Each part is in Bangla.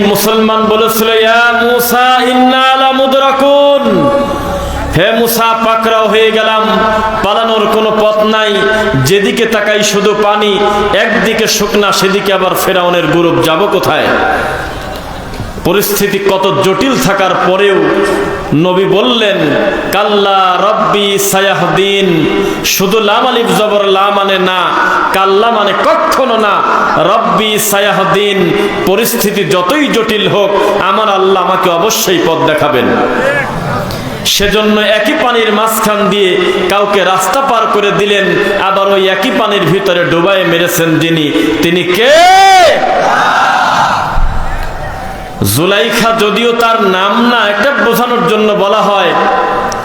মুসলমান বলেছিল হে মুসা, পাকড়াও হয়ে গেলাম, পালানোর কোনো পথ নাই। যেদিকে তাকাই শুধু পানি, একদিকে শুকনা, সেদিকে আবার ফেরাউনের গ্রুপ যাব কোথায়? পরিস্থিতি কত জটিল থাকার পরেও নবী বললেন, কাল্লা রব্বি সায়াহদিন। শুধু লাম আলিফ জবর লা মানে না, কাল্লা মানে কখনো না। রব্বি সায়াহদিন, পরিস্থিতি যতই জটিল হোক, আমার আল্লাহ আমাকে অবশ্যই পথ দেখাবেন। সেজন্য একই পানির মাঝখান দিয়ে কাউকে রাস্তা পার করে দিলেন, আবার ওই একই পানির ভিতরে ডুবাই মেরেছেন যিনি। তিনি কে? জুলাইখা যদিও তার নাম না, এটা বোঝানোর জন্য বলা হয়,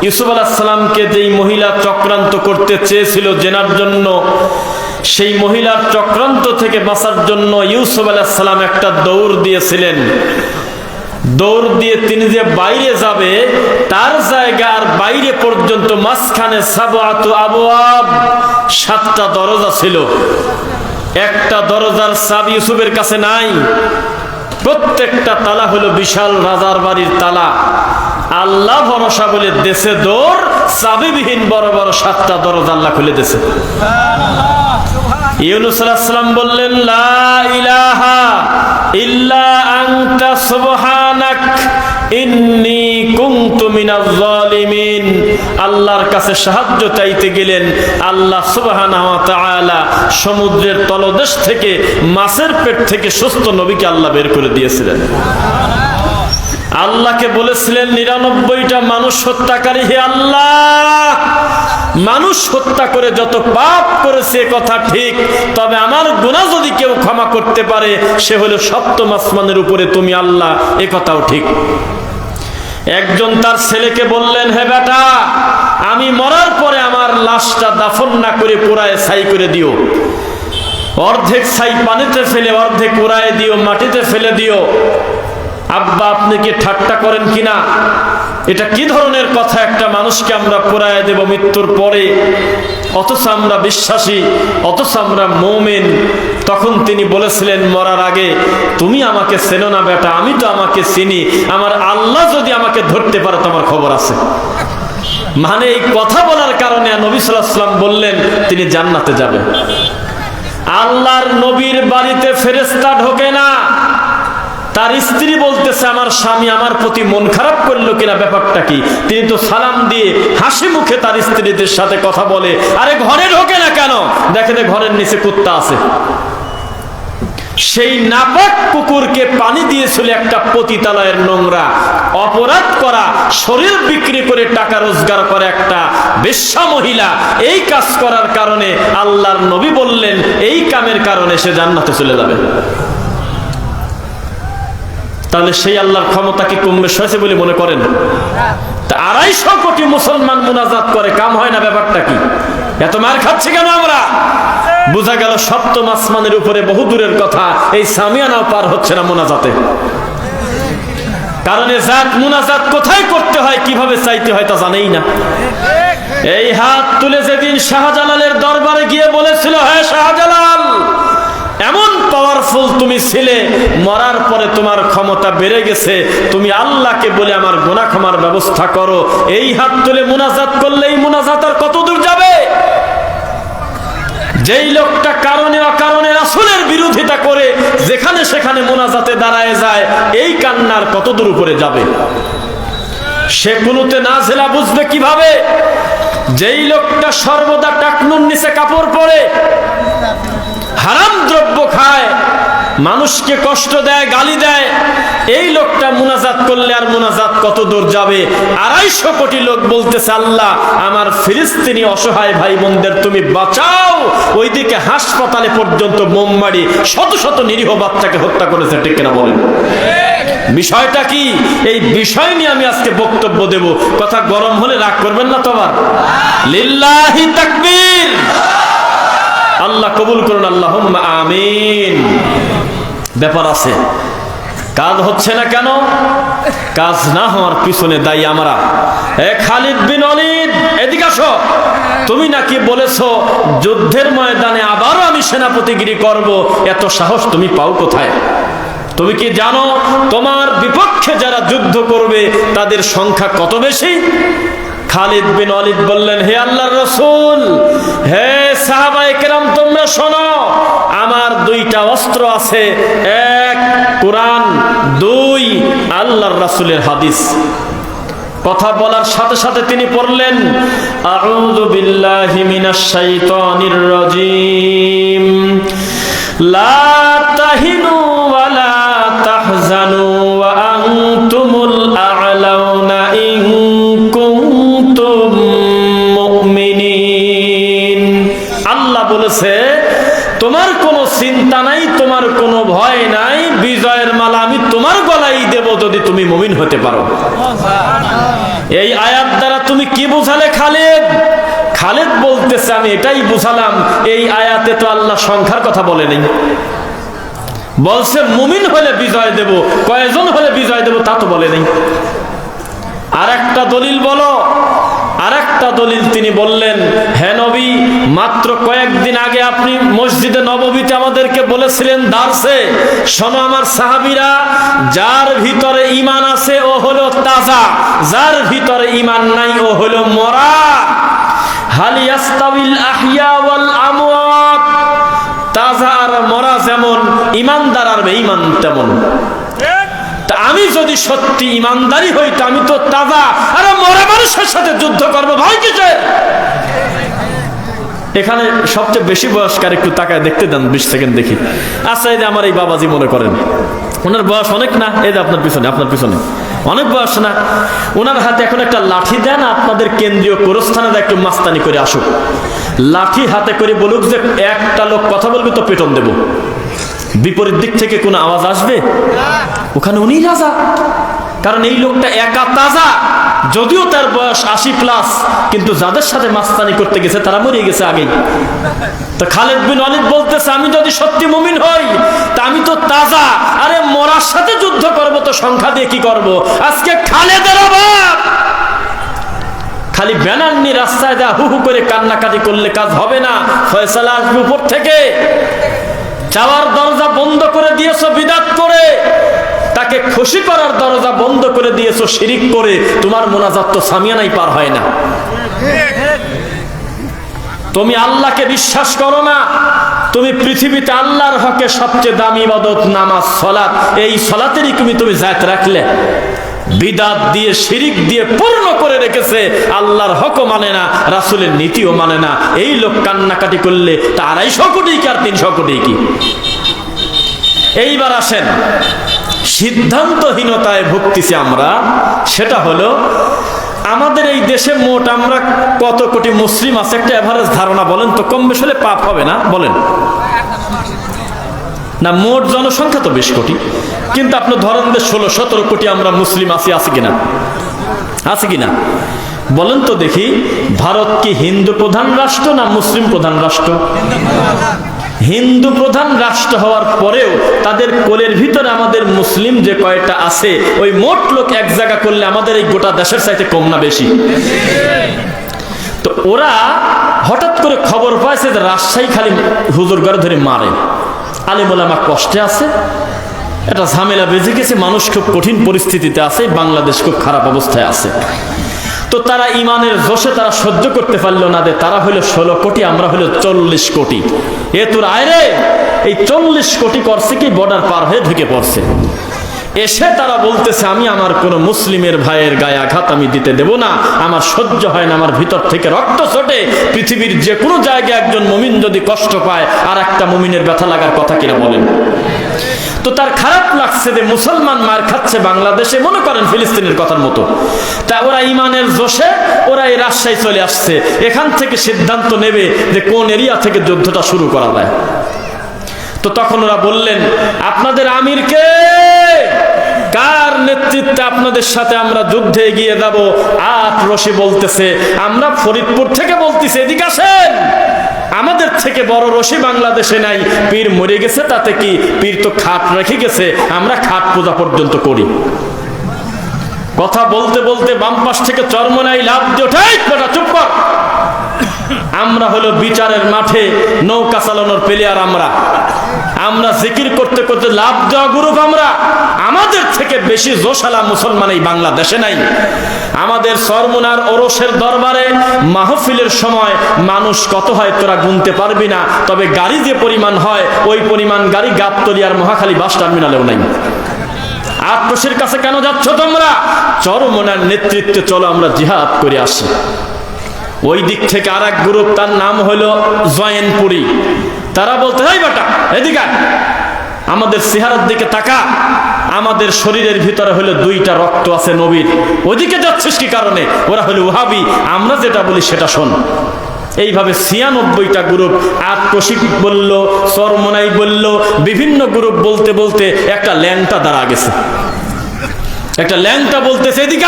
ইউসুফ আলাহিসাল্লামকে যেই মহিলা চক্রান্ত করতে চেয়েছিল জেনার জন্য, সেই মহিলার চক্রান্ত থেকে বাঁচার জন্য ইউসুফ আলাহিসাল্লাম একটা দৌড় দিয়েছিলেন। দৌড় দিয়ে তিনি যে বাইরে যাবে, তার জায়গার বাইরে পর্যন্ত মাঝখানে সাবাত আবুয়াব সাতটা দরজা ছিল। একটা দরজার সাব ইউসুফের কাছে নাই প্রত্যেকটা তালা হলো বিশাল রাজার বাড়ির তালা। আল্লাহ ভরসা বলে দেশে দোর চাবিবিহীন বড় বড় সাতটা দরজ আল্লাহ খুলে দেশে বললেন, লা ইলাহা ইল্লা আনতা সুবহানাক। ইন্নী কুনতু মিনাজ আল্লাহর কাছে সাহায্য চাইতে গেলেন আল্লাহ সুবহানাহু ওয়া তাআলা সমুদ্রের তলদেশ থেকে, মাছের পেট থেকে সুস্থ নবীকে আল্লাহ বের করে দিয়েছিলেন। আল্লাহকে বলেছিলেন, নিরানব্বইটা মানুষ হত্যাকারী, হে আল্লাহ! মানুষ হত্যা করে যত পাপ করেছে কথা ঠিক, তবে আমার গুণা যদি কেউ ক্ষমা করতে পারে, সে হলো সপ্তম আসমানের উপরে তুমি আল্লাহ, এ কথাও ঠিক। একজন তার ছেলেকে বললেন, হে বেটা, আমি মরার পরে আমার লাশটা দাফন না করে পুরায় ছাই করে দিও। অর্ধেক ছাই পানিতে ফেলে, অর্ধেক উড়ায় দিও, মাটিতে ফেলে দিও। আব্বা, আপনি কি ঠাট্টা করেন কিনা? এটা কি ধরনের কথা? একটা মানুষকে আমরা পুরায় দেব মৃত্যুর পরে। অথচ আমরা বিশ্বাসী, অথচ আমরা মৌমেন। তখন তিনি বলেছিলেন, মরার আগে তুমি আমাকে চেনো না বেটা, আমি তো আমাকে চিনি। আমার আল্লাহ যদি আমাকে ধরতে পারে, তোমার খবর আছে। মানে এই কথা বলার কারণে নবী সাল্লাম বললেন, তিনি জান্নাতে যাবেন। আল্লাহর নবীর বাড়িতে ফেরেস্তা ঢোকে না। তার স্ত্রী বলতেছে, আমার স্বামী আমার প্রতি মন খারাপ করল কিনা ব্যাপারটা কি? তিনি তো সালাম দিয়ে হাসি মুখে তার স্ত্রীদের সাথে কথা বলে, আরে ঘরে ঢোকে না কেন? দেখে ঘরের নিচে কুত্তা আছে। সেই নাপাক কুকুরকে পানি দিয়েছিল একটা পতিতালয়ের নোংরা অপরাধ করা, শরীর বিক্রি করে টাকা রোজগার করে একটা বেশ্যা মহিলা। এই কাজ করার কারণে আল্লাহর নবী বললেন, এই কামের কারণে সে জান্নাতে চলে যাবে। তাহলে সেই আল্লাহর ক্ষমতা কি কমবে হয়েছে বলে মনে করেন? আড়াইশো কোটি মুসলমান মুনাজাত করে, কাম হয় না ব্যাপারটা কি? এত মার খাচ্ছে কেন আমরা? বোঝা গেল সপ্তম আসমানের উপরে বহু দূরের কথা, এই সামিয়ানাও পার হচ্ছে না মোনাজাতে। কারণ জাত মুনাজাত কোথায় করতে হয়, কীভাবে চাইতে হয় তা জানেই না। এই হাত তুলে যেদিন শাহজালালের দরবারে গিয়ে বলেছিল হ্যাঁ শাহজালাল পাওয়ারফুল তুমি ছিলে, মরার পরে তোমার ক্ষমতা বেড়ে গেছে, তুমি আল্লাহকে বলে আমার গোনা ক্ষমার ব্যবস্থা করো। এই হাত তুলে মুনাজাত করলে এই মুনাজাত আর কত দূর যাবে? যেই লোকটা কারণে অকারণে আসলের বিরোধিতা করে, যেখানে সেখানে মোনাজাতে দাঁড়ায় যায়, এই কান্নার কত দূর উপরে যাবে? সে কোনোতে না জেলা বুঝবে কীভাবে? যেই লোকটা সর্বদা টাকনুর নিচে কাপড় পরে হারাম দ্রব্য খায়, মানুষকে কষ্ট দেয়, গালি দেয়, এই লোকটা মুনাজাত করলে আর মুনাজাত কত দূর যাবে? আড়াইশো কোটি লোক বলতেছে, আল্লাহ, আমার ফিলিস্তিনি অসহায় ভাই বোনদের তুমি বাঁচাও। ওইদিকে হাসপাতালে পর্যন্ত মোমবাড়ি শত শত নিরীহ বাচ্চাকে হত্যা করেছে, ঠিক কিনা বলেন? বিষয়টা কি? এই বিষয় নিয়ে আমি আজকে বক্তব্য দেব। কথা গরম হলে রাগ করবেন না তোমার লিল্লাহি তাকবীর! আল্লাহ কবুল করুন আল্লাহ আমিন। ব্যাপার আছে। কাজ হচ্ছে না কেন? কাজ না হওয়ার পিছনে দায়ী আমরা। এ খালিদ বিন অলিদ এদিকে আসো। তুমি নাকি বলেছ, যুদ্ধের ময়দানে আবারও আমি সেনাপতিগিরি করব? এত সাহস তুমি পাও কোথায়? তুমি কি জানো, তোমার বিপক্ষে যারা যুদ্ধ করবে, তাদের সংখ্যা কত বেশি? খালিদ বিন অলিদ বললেন, হে আল্লাহর রসুল, হে সাহাবা একরাম তোমরা শোনো, আমার দুইটা অস্ত্র আছে, এক কোরআন, দুই আল্লাহর রাসূলের হাদিস। কথা বলার সাথে সাথে তিনি পড়লেন, আউযু বিল্লাহি মিনাশ শাইতানির রাজিম, লা তুমি মুমিন হতে পারো। এই আয়াত দ্বারা তুমি কি বুঝালে খালেদ? খালেদ বলতেছে, আমি এটাই বুঝালাম, এই আয়াতে তো আল্লাহ সংখ্যার কথা বলে নেই বলছে, মুমিন হলে বিজয় দেব, কয়জন হলে বিজয় দেব তা তো বলে নেই আর একটা দলিল বলো আর একটা দলিল তিনি বললেন মাত্র কয়েকদিন আগে আপনি মসজিদে নববীতে আমাদেরকে বলেছিলেন, দার্সে, শোনো আমার সাহাবিরা, যার ভিতরে ইমান আছে ও হলো তাজা, যার ভিতরে ইমান নাই ও হলো মরা। হালিয়াস্তাবিল আহিয়া ওয়াল আমওয়াত। তাজা আর মরা যেমন ইমানদার আর বেঈমান তেমন। আমি যদি সত্যি ইমানদারি হইতো আমি তো তাজা, আরে মরা মানুষের সাথে যুদ্ধ করব ভাই কিসের? এখানে সবচেয়ে বেশি বয়স্কার একটু তাকায় দেখতে দেন, বিশ সেকেন্ড দেখি। আচ্ছা এই যে আমার এই বাবাজি মনে করেন। ওনার বয়স অনেক না? এই যে আপনার পিছনে আপনার পিছনে। অনেক বয়স না? ওনার হাতে এখন একটা লাঠি দেন, আপনাদের কেন্দ্রীয় গোরস্থানে একটু মাস্তানি করে আসুক। লাঠি হাতে করে বলুক যে, একটা লোক কথা বলবে তো পেটন দেব। বিপরীত দিক থেকে কোনো আওয়াজ আসবে? ওখানে উনি রাজা। কারণ এই লোকটা একা তাজা। যদিও তার বয়স আশি প্লাস কিন্তু যাদের সাথে মাস্তানি করতে গেছে, তারা মরিয়ে গেছে আগেই তো খালেদ বিন অলিদ বলতেছে, আমি যদি সত্যি মুমিন হই, তা আমি তো তাজা। আরে মরার সাথে যুদ্ধ করব তো, সংখ্যা দিয়ে কি করব? আজকে খালেদের অভাব! খালি ব্যানার নিয়ে রাস্তায় দেওয়া হু হু করে কান্নাকাটি করলে কাজ হবে না। ফয়সালা আসবে উপর থেকে। চাওয়ার দরজা বন্ধ করে দিয়েছ, বিদাত করে। তাকে খুশি করার দরজা বন্ধ করে দিয়েছ, শিরিক করে। তোমার মোনাজাত তো সামিয়ানাই পার হয় না। তুমি আল্লাহকে বিশ্বাস করো না। তুমি পৃথিবীতে আল্লাহর হকে সবচেয়ে দামি ইবাদত, নামাজ, সলাৎ। এই সলাতেরই তুমি তুমি জাত রাখলে। বিদাত দিয়ে, শিরিক দিয়ে পূর্ণ করে রেখেছে। আল্লাহর হকও মানে না, রাসুলের নীতিও মানে না। এই লোক কান্নাকাটি করলে তা আড়াইশো কোটি কি আর তিনশো কোটি কি? এইবার আসেন। সিদ্ধান্তহীনতায় ভুগতেছি আমরা, সেটা হলো আমাদের এই দেশে মোট আমরা কত কোটি মুসলিম আছে, একটা এভারেজ ধারণা বলেন তো, কম বেশ হলে পাপ হবে না? বলেন। না, মোট জনসংখ্যা তো বেশ কোটি, কিন্তু আপনার ধরেন যে ষোলো, সতেরো কোটি আমরা মুসলিম আছি, আছে কিনা? আছে কিনা? বলেন তো দেখি, ভারত কি হিন্দু প্রধান রাষ্ট্র না মুসলিম প্রধান রাষ্ট্র? হিন্দু প্রধান রাষ্ট্র হওয়ার পরেও তাদের কোলের ভিতরে আমাদের মুসলিম যে কয়টা আছে, ওই মোট লোক এক জায়গা করলে আমাদের এই গোটা দেশের চাইতে কম না বেশি। তো ওরা হঠাৎ করে খবর পাইছে যে রাজশাহী খালি হুজুর ঘরে ধরে মারে। আলিমুলামা কষ্টে আছে। একটা ঝামেলা বেজে গেছে। মানুষ খুব কঠিন পরিস্থিতিতে আছে। বাংলাদেশ খুব খারাপ অবস্থায় আছে। তো তারা ইমানের জোশে তারা সহ্য করতে পারল না যে তারা হলো ষোলো কোটি, আমরা হলো চল্লিশ কোটি। এ তোর আয় রে! এই চল্লিশ কোটি করছে কি? বর্ডার পার হয়ে ঢুকে পড়ছে। এসে তারা বলতেছে, আমি আমার কোনো মুসলিমের ভাইয়ের গায়ে আঘাত আমি দিতে দেব না। আমার সহ্য হয় না, আমার ভিতর থেকে রক্ত ছোটে। পৃথিবীর যে কোনো জায়গায় একজন মমিন যদি কষ্ট পায়, আর একটা মমিনের ব্যথা লাগার কথা কিনা বলেন। তো তার খারাপ লাগছে যে মুসলমান মার খাচ্ছে বাংলাদেশে, মনে করেন ফিলিস্তিনের কথার মতো। তা ওরা ইমানের জোশে, ওরা এই রাজশাহী চলে আসছে। এখান থেকে সিদ্ধান্ত নেবে যে কোন এরিয়া থেকে যুদ্ধটা শুরু করা যায়। তো তখন ওরা বললেন, আপনাদের আমিরকে কার নেতৃত্বে আপনাদের সাথে আমরা যুদ্ধে এগিয়ে যাব? আট রশি বলতেছে, আমরা ফরিদপুর থেকে বলতেছি, এদিকে আসেন। আমাদের থেকে বড় রশি বাংলাদেশে নাই। পীর মরে গেছে, তাতে কি পীর তো খাট রেখে গেছে? আমরা খাট পূজা পর্যন্ত করি। কথা বলতে বলতে বাম থেকে চর্ম নাই লাভ দিয়ে ওঠাই বেটা, চুপ আমরা হলো বিচারের মাঠে নৌকা চালানোর প্লেয়ার আমরা। আমরা জিকির করতে করতে লাভ দেওয়া গ্রুপ আমরা। আমাদের থেকে বেশি জোশালা মুসলমান এই বাংলাদেশে নাই। আমাদের সরমুনার ওরসের দরবারে মাহফিলের সময় মানুষ কত হয় তোরা গুনতে পারবি না, তবে গাড়ি যে পরিমাণ হয়, ওই পরিমাণ গাড়ি গাবতলি আর মহাখালী বাস টার্মিনালেও নাই। আক্রোশের কাছে কেন যাচ্ছ তোমরা? চরমনার নেতৃত্বে চলো আমরা জিহাদ করে আসি। ওই দিক থেকে আর এক গ্রুপ, তার নাম হলো জয়েনপুরি। তারা বলতে হয় বেটা, এদিকে আমাদের চেহারার দিকে তাকা। আমাদের শরীরের ভিতরে হলো দুইটা রক্ত আছে নবীর। ওদিকে যাচ্ছিস কি কারণে? ওরা হলো ওহাবি। আমরা যেটা বলি সেটা শোন। এইভাবে ছিয়ানব্বইটা গ্রুপ আত্মশিক বলল সরমনাই বলল, বিভিন্ন গ্রুপ বলতে বলতে একটা ল্যাংটা দাঁড়া গেছে। একটা ল্যাংটা বলতেছে, এদিকে।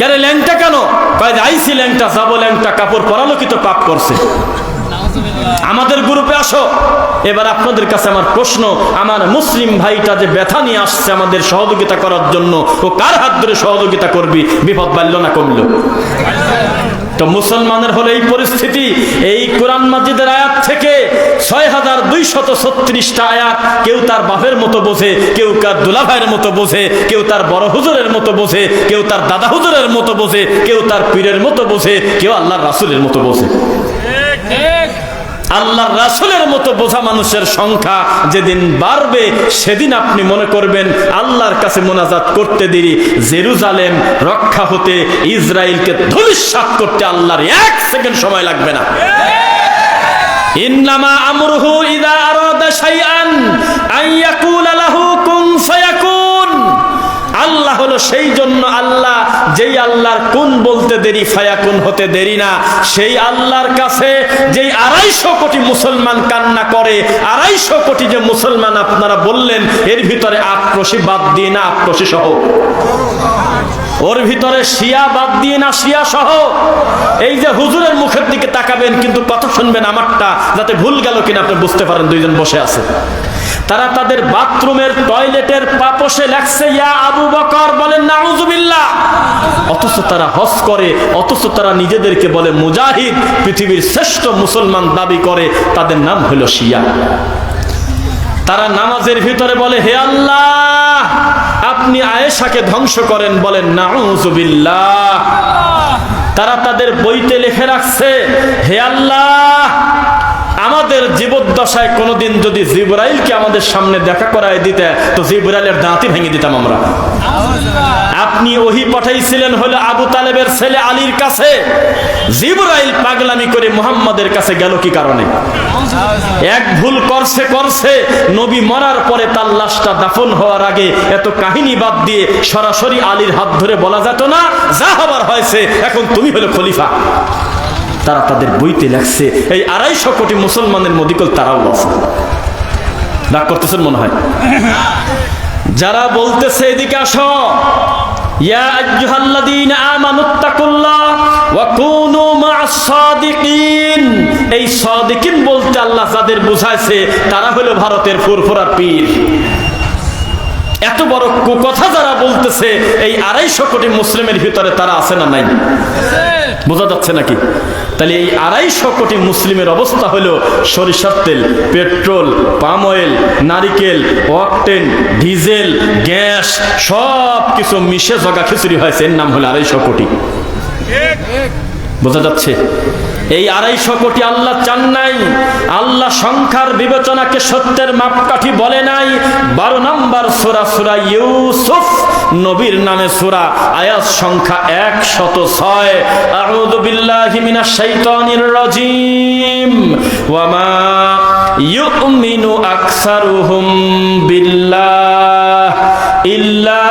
কেন ল্যাংটা কেন? আইসি ল্যাংটা, যাব ল্যাংটা, কাপড় পরালো কি তো পাপ করছে। আমাদের গ্রুপে আসো। এবার আপনাদের কাছে আমার প্রশ্ন, আমার মুসলিম ভাইটা যে ব্যথা নিয়ে আসছে আমাদের সহযোগিতা করার জন্য, ও কার হাত ধরে সহযোগিতা করবি? বিপদ বাড়ল না কমলো? তো মুসলমানের হলো এই পরিস্থিতি। এই কোরআন মাজিদের আয়াত থেকে ছয় হাজার দুইশত ছত্রিশটা আয়াত কেউ তার বাপের মতো বোঝে, কেউ তার দুলাভাইয়ের মতো বোঝে, কেউ তার বড় হুজুরের মতো বোঝে, কেউ তার দাদা হুজুরের মতো বোঝে, কেউ তার পীরের মতো বোঝে, কেউ আল্লাহর রাসুলের মতো বোঝে। আল্লাহর রাসুলের মতো বোঝা মানুষের সংখ্যা যেদিন বাড়বে, সেদিন আপনি মনে করবেন আল্লাহর কাছে মোনাজাত করতে দেরি। জেরুজালেম রক্ষা হতে ইসরায়েলকে ধূলিসাৎ করতে আল্লাহর এক সেকেন্ড সময় লাগবে না। ইদা আরাদা শাইআন আন ইয়াকুলা লাহু কুন আল্লাহ হলো সেই জন্য আল্লাহ যেই আল্লাহর কোন বলতে দেরি, ফায়াকুন হতে দেরি না। সেই আল্লাহর কাছে যেই আড়াইশো কোটি মুসলমান কান্না করে, আড়াইশো কোটি যে মুসলমান আপনারা বললেন, এর ভিতরে আক্রোশী বাদ দিয়ে না আক্রোশী সহ? ওর ভিতরে শিয়া বাদ দিয়ে না শিয়া সহ? এই যে হুজুরের মুখের দিকে তাকাবেন, কিন্তু কথা শুনবেন আমারটা, যাতে ভুল গেল কিনা আপনি বুঝতে পারেন, দুইজন বসে আছে। তারা তাদের বাথরুমের টয়লেটের পাপসে লেখছে ইয়া আবু বকর, বলেন, নাউজুবিল্লাহ। অথচ তারা হজ করে, অথচ তারা নিজেদেরকে বলে, মুজাহিদ, পৃথিবীর শ্রেষ্ঠ মুসলমান দাবি করে, তাদের নাম হলো শিয়া। তারা নামাজের ভিতরে বলে, হে আল্লাহ, আপনি আয়েশাকে ধ্বংস করেন। বলেন, নাউজুবিল্লাহ। তারা তাদের বইতে লিখে রাখছে, হে আল্লাহ আমাদের জীবদ্দশায় কোনোদিন যদি জিব্রাইলকে আমাদের সামনে দেখা করায় দিতে, তো জিব্রাইলের দাঁতই ভেঙে দিতাম আমরা। আপনি ওহি পাঠাইছিলেন হলো আবু তালেবের ছেলে আলীর কাছে। জিব্রাইল পাগলামি করে মুহাম্মাদের কাছে গেল কি কারণে? এক ভুল করছে করছে, নবী মরার পরে তার লাশটা দাফন হওয়ার আগে এত কাহিনী বাদ দিয়ে সরাসরি আলীর হাত ধরে বলা যেত না, যা হবার হয়েছে, এখন তুমি হলো খলিফা। তারা তাদের বইতে লেখছে, এই আড়াইশো কোটি মুসলমানের মদিকল তারাও আছে। রাগ করতেছেন মনে হয়? যারা বলতেছে এদিকে আসো বলতে আল্লাহ যাদের বুঝাইছে, তারা হলো ভারতের ফুরফুরার পীর। এত বড় কথা যারা বলতেছে, এই আড়াইশো কোটি মুসলিমের ভিতরে তারা আছে না নাই? বোঝা যাচ্ছে নাকি? তাহলে এই আড়াইশো কোটি মুসলিমের অবস্থা হলো সরিষার তেল, পেট্রোল, পাম অয়েল, নারিকেল, অকটেন, ডিজেল, গ্যাস, সব কিছু মিশে জগা খিচুড়ি হয়েছে। এর নাম হলো আড়াইশো কোটি। বোঝা যাচ্ছে? এই আড়াইশো কোটি আল্লাহ চান নাই। আল্লাহ সংখ্যার বিবেচনাকে সত্যের মাপকাঠি বলে নাই। বারো নম্বর সুরা সুরা ইউসুফ, নবীর নামে সুরা, আয়াত সংখ্যা এক শত ছয় ওয়ামা ইল্লা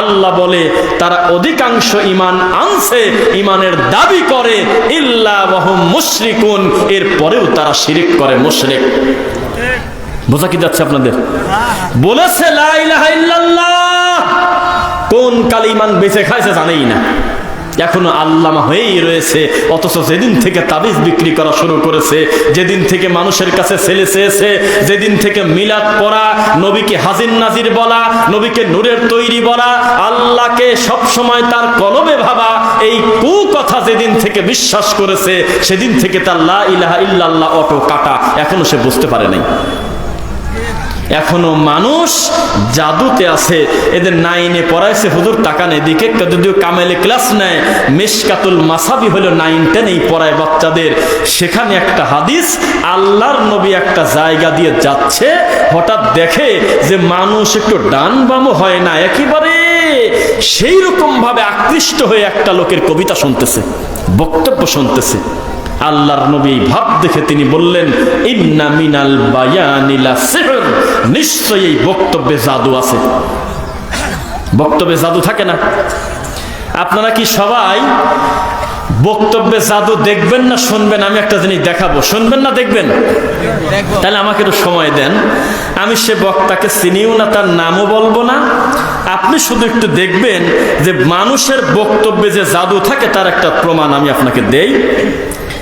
আল্লাহ বলে, তারা অধিকাংশ ইমান আনছে ইমানের দাবি করে, ইল্লা মুশরিকুন। এর পরেও তারা শিরিক করে, মুশরিক। বোঝা কি যাচ্ছে আপনাদের? বলেছে কোন কালে ইমান বেঁচে খাইছে জানেই না। এখনও আল্লামা হয়েই রয়েছে, অথচ যেদিন থেকে তাবিজ বিক্রি করা শুরু করেছে, যেদিন থেকে মানুষের কাছে ছেলে চেয়েছে, যেদিন থেকে মিলাদ পড়া, নবীকে হাজির নাজির বলা, নবীকে নূরের তৈরি বলা, আল্লাহকে সব সময় তার কলবে ভাবা, এই কু কথা যেদিন থেকে বিশ্বাস করেছে, সেদিন থেকে তার লা ইলাহা ইল্লাল্লাহ অটো কাটা, এখনও সে বুঝতে পারে নাই। এখনও মানুষ জাদুতে আছে। এদের নাইনে পড়াইছে, হুজুর, টাকা নেই, দিকে যদিও কামেলে ক্লাস নেয় মেশকাতুল মাসাবি হলো নাইন টেন এই পড়ায় বাচ্চাদের। সেখানে একটা হাদিস, আল্লাহর নবী একটা জায়গা দিয়ে যাচ্ছে, হঠাৎ দেখে যে মানুষ একটু ডান বামও হয় না, একেবারে সেই রকম ভাবে আকৃষ্ট হয়ে একটা লোকের কবিতা শুনতেছে, বক্তব্য শুনতেছে। আল্লাহর নবী ভাব দেখে তিনি বললেন, ইন্না মিনাল বায়ানিলা সিহর। নিশ্চয়ই এই বক্তব্যে জাদু আছে। বক্তব্যে জাদু থাকে না। আপনারা কি সবাই বক্তব্যে জাদু দেখবেন না শুনবেন? আমি একটা জিনিস দেখাবো। শুনবেন না দেখবেন? তাহলে আমাকে একটু সময় দেন। আমি সে বক্তাকে চিনিও না, তার নামও বলব না। আপনি শুধু একটু দেখবেন যে মানুষের বক্তব্যে যে জাদু থাকে, তার একটা প্রমাণ আমি আপনাকে দেই।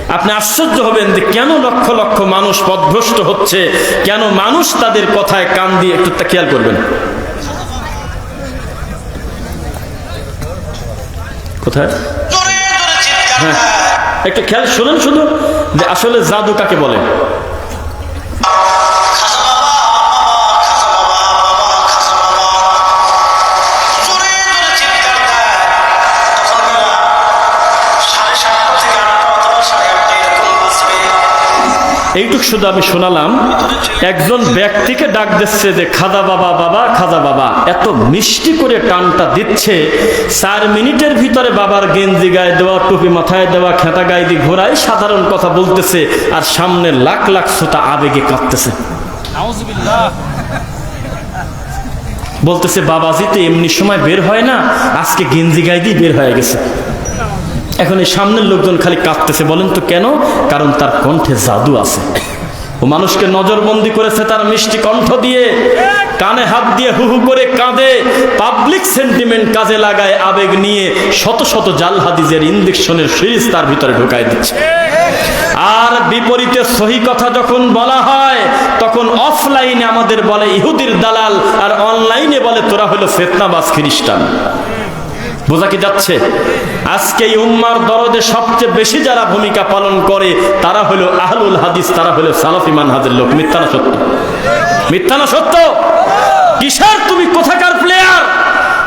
আপনি আশ্চর্য হবেন যে কেন লক্ষ লক্ষ মানুষ পদভ্রষ্ট হচ্ছে? কেন মানুষ তাদের কথায় কান দিয়ে একটু তা খেয়াল করবেন। কোথায়? হ্যাঁ একটু খেয়াল শুনেন শুধু যে আসলে জাদু কাকে বলে? শুধু আমি শোনালাম, একজন ব্যক্তিকে ডাক দিচ্ছে যে খাদা বাবা বাবা খাদা বাবা। এত মিষ্টি করে টানটা দিচ্ছে। চার মিনিটের ভিতরে বাবার গেঞ্জি গায়ে দেওয়া, টুপি মাথায় দেওয়া, খেতা গায়ে দিয়ে ঘোরায় সাধারণ কথা বলতেছে আর সামনে লাখ লাখ শ্রোতা আবেগে কাঁদতেছে। বলতেছে, বাবাজি তো এমনি সময় বের হয় না, আজকে গেঞ্জি গায়ে দিয়ে বের হয়ে গেছে। এখন এই সামনের লোকজন খালি কাঁদতেছে, বলেন তো কেন? কারণ তার কণ্ঠে জাদু আছে। ও মানুষকে নজরবন্দি করেছে তার মিষ্টি কণ্ঠ দিয়ে। কানে হাত দিয়ে হু হু করে কাঁদে। পাবলিক সেন্টিমেন্ট কাজে লাগায় আবেগ নিয়ে শত শত জাল হাদিজের ইঞ্জেকশনের সিরিজ তার ভিতরে ঢুকাই দিচ্ছে। আর বিপরীতে সহি কথা যখন বলা হয়, তখন অফলাইনে আমাদের বলে ইহুদির দালাল, আর অনলাইনে বলে তোরা হলো ফেতনাবাজ খ্রিস্টান। বোঝা কি যাচ্ছে? আজকে এই উম্মার দরদে সবচেয়ে বেশি যারা ভূমিকা পালন করে, তারা হলো আহলুল হাদিস, তারা হলো সালাফি মানহাজের লোক। মিথ্যা না সত্য? মিথ্যা না সত্য? কিসের? তুমি কোথাকার প্লেয়ার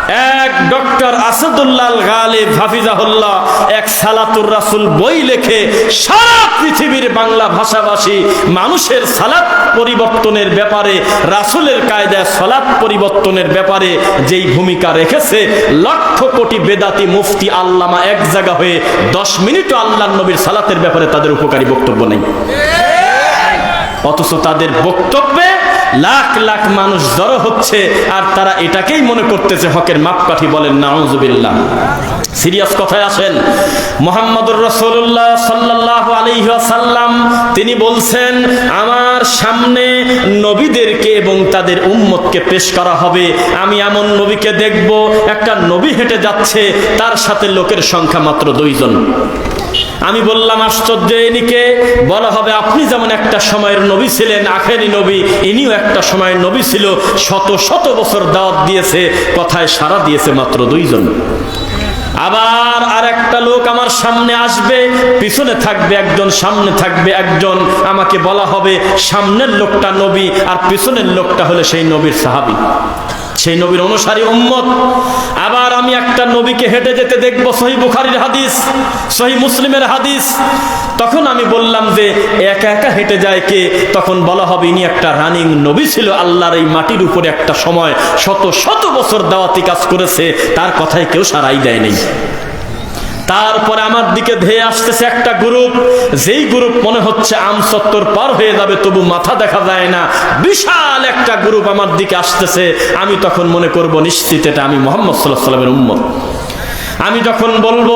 এক ডক্টর আসাদুল্লাহ গালিব হাফিজাহুল্লাহ, এক সালাতুর রাসুল বই লেখে সারা পৃথিবীর বাংলা ভাষাভাষী মানুষের সালাত পরিবর্তনের ব্যাপারে, রাসুলের কায়দায় সালাত পরিবর্তনের ব্যাপারে যেই ভূমিকা রেখেছে, লক্ষ কোটি বেদাতি মুফতি আল্লামা এক জায়গা হয়ে দশ মিনিটও আল্লাহ নবীর সালাতের ব্যাপারে তাদের উপকারী বক্তব্য নেই। অথচ তাদের বক্তব্যে লাখ লাখ মানুষ জড়ো হচ্ছে আর তারা এটাকেই মনে করতেছে, হকের মাপকাঠি বলেন, নাউজুবিল্লাহ। সিরিয়াস কথায় আসেন, মোহাম্মদুর রসুল্লাহ সাল্লাহ আলহাসাল্লাম তিনি বলছেন, আমার সামনে নবীদেরকে এবং তাদের উম্মতকে পেশ করা হবে। আমি এমন নবীকে দেখব, একটা নবী হেঁটে যাচ্ছে, তার সাথে লোকের সংখ্যা মাত্র দুইজন আমি বললাম, আশ্চর্য এনিকে, বলা হবে আপনি যেমন একটা সময়ের নবী ছিলেন, আখেরি নবী, ইনিও একটা সময়ের নবী ছিল, শত শত বছর দাওয়াত দিয়েছে, কথায় সারা দিয়েছে মাত্র দুইজন। আবার আর একটা লোক আমার সামনে আসবে, পিছনে থাকবে একজন, সামনে থাকবে একজন, আমাকে বলা হবে সামনের লোকটা নবী, আর পিছনের লোকটা হলে সেই নবীর সাহাবী। সেই নবীর অনুসারী উম্মত। আবার আমি একটা নবীকে হেঁটে যেতে দেখব সহি বুখারির হাদিস সহি মুসলিমের হাদিস। তখন আমি বললাম যে, একা একা হেঁটে যায় কে? তখন বলা হবে, ইনি একটা রানিং নবী ছিল, আল্লাহর এই মাটির উপরে একটা সময় শত শত বছর দাওয়াতি কাজ করেছে, তার কথায় কেউ সারাই দেয় নেই। তারপরে আমার দিকে ধেয়ে আসতেছে একটা গ্রুপ। যেই গ্রুপ মনে হচ্ছে আমসত্তর পার হয়ে যাবে, তবু মাথা দেখা যায় না। বিশাল একটা গ্রুপ আমার দিকে আসতেছে। আমি তখন মনে করব, নিশ্চিত এটা আমি মোহাম্মদ সাল্লাহ সাল্লামের উম্মত। আমি যখন বলব,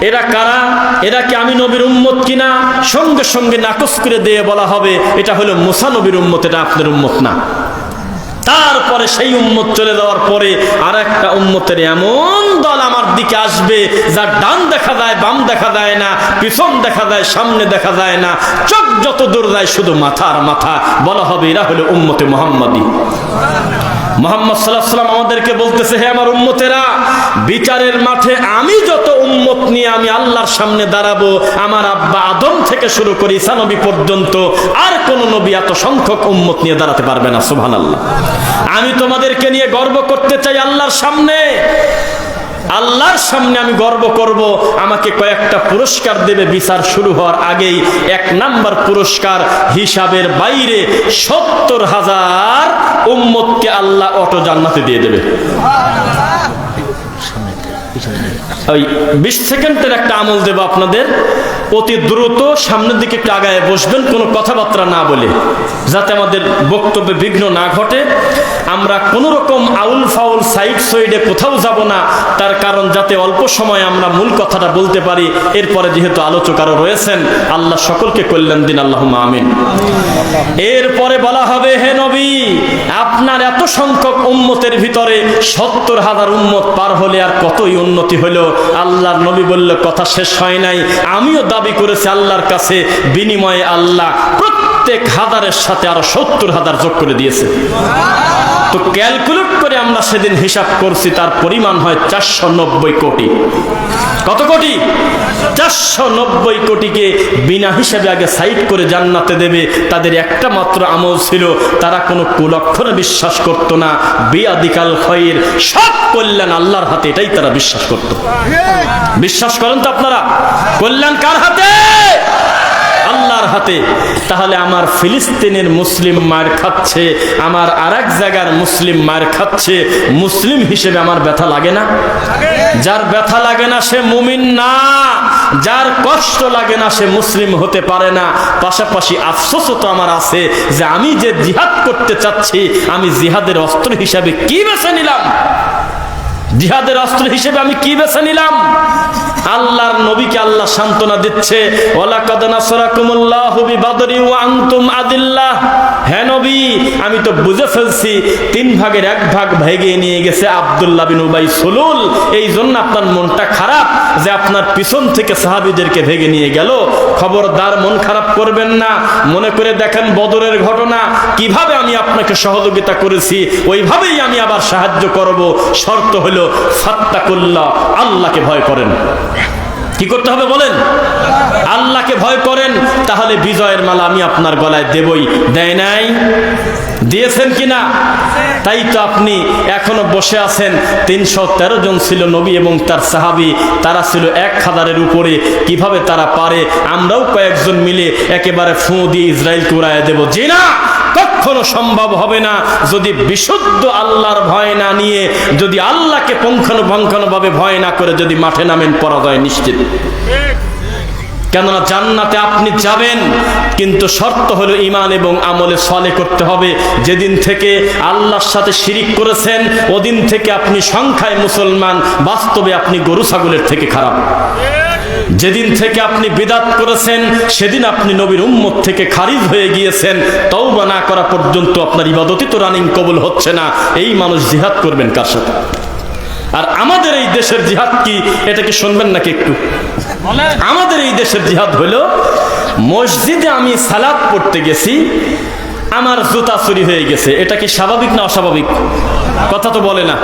এরা কারা? এরা কি আমি নবীর উম্মত কিনা? সঙ্গে সঙ্গে নাকচ করে দিয়ে বলা হবে, এটা হলো মুসা নবীর উম্মত, এটা আপনার উম্মত না। তারপরে সেই উম্মত চলে যাওয়ার পরে আর একটা উম্মতের এমন দল আমার দিকে আসবে, যার ডান দেখা যায়, বাম দেখা যায় না, পিছন দেখা যায়, সামনে দেখা যায় না, চোখ যত দূর যায় শুধু মাথা আর মাথা, বলা হবে এরা হলো উম্মতে মোহাম্মদী। মোহাম্মদ সাল্লাম আমাদেরকে বলতেছে, হে আমার উম্মতেরা, বিচারের মাঠে আমি যত উম্মত নিয়ে আমি আল্লাহর সামনে দাঁড়াবো, আমার আব্বা আদম থেকে শুরু করি ইসানবী পর্যন্ত আর কোন নবী এত সংখ্যক উম্মত নিয়ে দাঁড়াতে পারবে না সুহান আল্লাহ আমি তোমাদেরকে নিয়ে গর্ব করতে চাই আল্লাহর সামনে। আল্লাহর সামনে আমি গর্ব করব। আমাকে কয়েকটা পুরস্কার দেবে। বিচার শুরু হওয়ার আগেই এক নাম্বার পুরস্কার হিসাবের বাইরে সত্তর হাজার উম্মতকে আল্লাহ অটো জান্নাতে দিয়ে দেবে। ওই বিশ সেকেন্ডের একটা আমল দেব আপনাদের। অতি দ্রুত সামনের দিকে একটু আগায় বসবেন, কোনো কথাবার্তা না বলে, যাতে আমাদের বক্তব্যে বিঘ্ন না ঘটে। আমরা কোনো রকম আউল ফাউল সাইড সাইডে কোথাও যাব না। তার কারণ যাতে অল্প সময় আমরা মূল কথাটা বলতে পারি, এরপরে যেহেতু আলোচক আরও রয়েছেন, আল্লাহ সকলকে কল্যাণ দিন আল্লাহ আমিন। এরপরে বলা হবে, হে নবী, আপনার এত সংখ্যক উম্মতের ভিতরে সত্তর হাজার উম্মত পার হলে আর কতই উন্নতি হলো? আল্লাহর নবী বলল, কথা শেষ হয় নাই। আমিও দাবি করেছি আল্লাহর কাছে, বিনিময়ে আল্লাহ প্রত্যেক হাজারের সাথে আরও সত্তর হাজার যোগ করে দিয়েছে। তো ক্যালকুলেট করে আমরা সেদিন হিসাব করছি, তার পরিমাণ হয় চারশো নব্বই কোটি। কত কোটি? চারশো নব্বই কোটিকে বিনা হিসাবে আগে সাইড করে জান্নাতে দেবে। তাদের একটা মাত্র আমল ছিল, তারা কোনো কুলক্ষণে বিশ্বাস করত না। বিয়াদিকাল খয়ের সব কল্যাণ আল্লাহর হাতে, এটাই তারা বিশ্বাস করত। বিশ্বাস করেন তো আপনারা? কল্যাণ কার হাতে? আল্লাহর হাতে, তাহলে আমার ফিলিস্তিনের মুসলিম মার খাচ্ছে, আমার আর জায়গার মুসলিম মার খাচ্ছে, মুসলিম হিসেবে আমার ব্যথা লাগে না? যার ব্যথা লাগে না সে মুমিন না, যার কষ্ট লাগে না সে মুসলিম হতে পারে না। পাশাপাশি আফসোসও তো আমার আছে যে আমি যে জিহাদ করতে চাচ্ছি, আমি জিহাদের অস্ত্র হিসাবে কি বেছে নিলাম? জিহাদের অস্ত্র হিসেবে আমি কি বেছে নিলাম? আল্লাহর নবীকে আল্লাহ সান্ত্বনা দিচ্ছে আমি তো বুঝে ফেলছি, তিন ভাগের এক ভাগ ভেগে নিয়ে গেছে আব্দুল্লাহ বিন উবাই সলুল। এই জন্য আপনার মনটা খারাপ যে আপনার পিছন থেকে সাহাবীদেরকে ভেঙে নিয়ে গেল। খবরদার মন খারাপ করবেন না। মনে করে দেখেন বদরের ঘটনা। কীভাবে আমি আপনাকে সহযোগিতা করেছি, ওইভাবেই আমি আবার সাহায্য করব। শর্ত হলো, ফাত্তাকুল্লাহ, আল্লাহকে ভয় করেন। কি করতে হবে বলেন? আল্লাহকে ভয় করেন, তাহলে বিজয়ের মালা আমি আপনার গলায় দেবই। দেয় নাই? দিয়েছেন কিনা? তাই তো আপনি এখনও বসে আছেন। তিনশো তেরো জন ছিল নবী এবং তার সাহাবি। তারা ছিল এক হাজারের উপরে। কীভাবে তারা পারে? আমরাও কয়েকজন মিলে একেবারে ফু দিয়ে ইসরায়েলকে উড়াইয়া দেবো। যে না কখনো সম্ভব হবে না যদি বিশুদ্ধ আল্লাহর ভয় না নিয়ে যদি আল্লাহকে পঙ্খানুপঙ্খানু ভাবে ভয় না করে যদি মাঠে নামেন, পরাজয় নিশ্চিত। কেননা জান্নাতে আপনি যাবেন, কিন্তু শর্ত হলো ইমান এবং আমলে সলে করতে হবে। যেদিন থেকে আল্লাহর সাথে শিরিক করেছেন, ওদিন থেকে আপনি সংখ্যায় মুসলমান, বাস্তবে আপনি গরু, ছাগলের থেকে খারাপ। যেদিন থেকে আপনি বিদাত করেছেন, সেদিন আপনি নবীর উম্মত থেকে খারিজ হয়ে গিয়েছেন। তওবা না করা পর্যন্ত আপনার ইবাদতই তো রানিং কবুল হচ্ছে না। এই মানুষ জিহাদ করবেন কার সাথে? আর আমাদের এই দেশের জিহাদ কি? এটা কি শুনবেন নাকি একটু? আমাদের এই দেশের জিহাদ হলো, মসজিদে আমি সালাদ পড়তে গেছি, আমার জুতা চুরি হয়ে গেছে। এটা কি স্বাভাবিক না অস্বাভাবিক? কথা তো বলে না।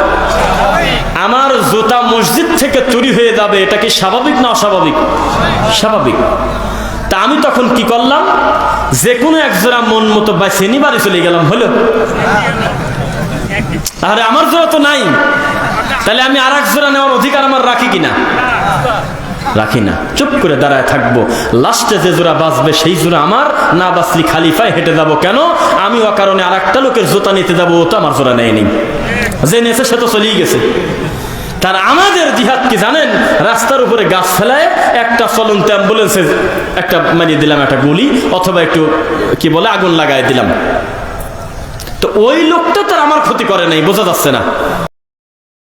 আমার জুতা মসজিদ থেকে চুরি হয়ে যাবে, এটা কি স্বাভাবিক না অস্বাভাবিক? স্বাভাবিক। তা আমি তখন কি করলাম? যে কোনো এক জোড়া মন মতো বাইসে নি বাড়ি চলে গেলাম, হলো। তাহলে আমার জোড়া তো নাই। তাহলে আমি আর এক জোড়া নেওয়ার অধিকার আমার রাখি কিনা? রাখি না। চুপ করে দাঁড়ায় থাকব। লাস্টে যে জোড়া বাঁচবে, সেই জোড়া আমার। না বাঁচলি খালিফায় হেঁটে যাব কেন? আমি ও কারণে আর একটা লোকের জুতা নিতে যাব, ও তো আমার জোড়া নেয়নি। যে নিয়েছে, সে তো চলেই গেছে। তার আমাদের জিহাদ কি জানেন? রাস্তার উপরে গাছ ফেলায় একটা চলন্ত অ্যাম্বুলেন্সে একটা মানে দিলাম একটা গুলি, অথবা একটু, কি বলে, আগুন লাগাই দিলাম। তো ওই লোকটা তো আমার ক্ষতি করে নাই, বোঝা যাচ্ছে না।